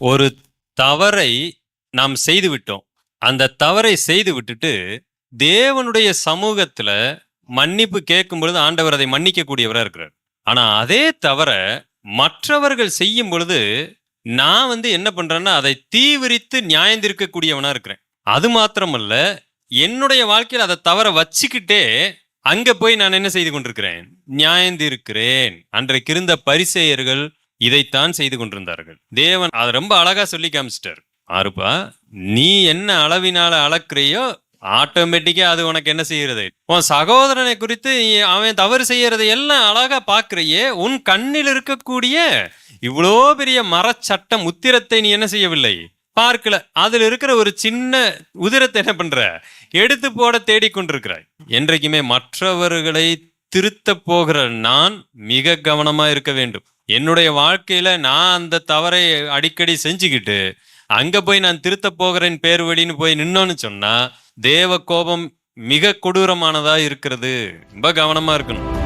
ஒரு தவறை நாம் செய்து விட்டோம் அந்த தவறை செய்து விட்டுட்டு தேவனுடைய சமூகத்துல மன்னிப்பு கேட்கும் பொழுது ஆண்டவர் அதை மன்னிக்கக்கூடியவராக இருக்கிறார். ஆனா அதே தவிர மற்றவர்கள் செய்யும் பொழுது நான் வந்து என்ன பண்றேன்னா அதை தீவிரித்து நியாயந்திருக்கக்கூடியவனா இருக்கிறேன். அது மாத்திரமல்ல என்னுடைய வாழ்க்கையில் அதை தவற வச்சுக்கிட்டே அங்க போய் நான் என்ன செய்து கொண்டிருக்கிறேன்? நியாயந்திருக்கிறேன். அன்றைக்கு இருந்த பரிசேயர்கள் இதைத்தான் செய்து கொண்டிருந்தார்கள். தேவன் அதை ரொம்ப அழகா சொல்லி காமிச்சிட்டார். ஆறுப்பா நீ என்ன அளவினால அளக்குறியோ ஆட்டோமேட்டிக்கா அது உனக்கு என்ன செய்யறது உன் சகோதரனை குறித்து அவன் தவறு செய்யறதை எல்லாம் அழகா பாக்குறியே உன் கண்ணில் இருக்கக்கூடிய இவ்வளோ பெரிய மரச்சட்டம் உத்திரத்தை நீ என்ன செய்யவில்லை? பார்க்கல. அதுல இருக்கிற ஒரு சின்ன உதிரத்தை என்ன பண்ற? எடுத்து போட தேடிக்கொண்டிருக்கிறாய் என்றைக்குமே மற்றவர்களை திருத்த போகிற நான் மிக கவனமா இருக்க வேண்டும். என்னுடைய வாழ்க்கையில நான் அந்த தவறை அடிக்கடி செஞ்சுக்கிட்டு அங்க போய் நான் திருத்த போகிறேன் பேர் வழின்னு போய் நின்னோன்னு சொன்னா தேவ கோபம் மிக கொடூரமானதா இருக்கிறது. ரொம்ப கவனமா இருக்கணும்.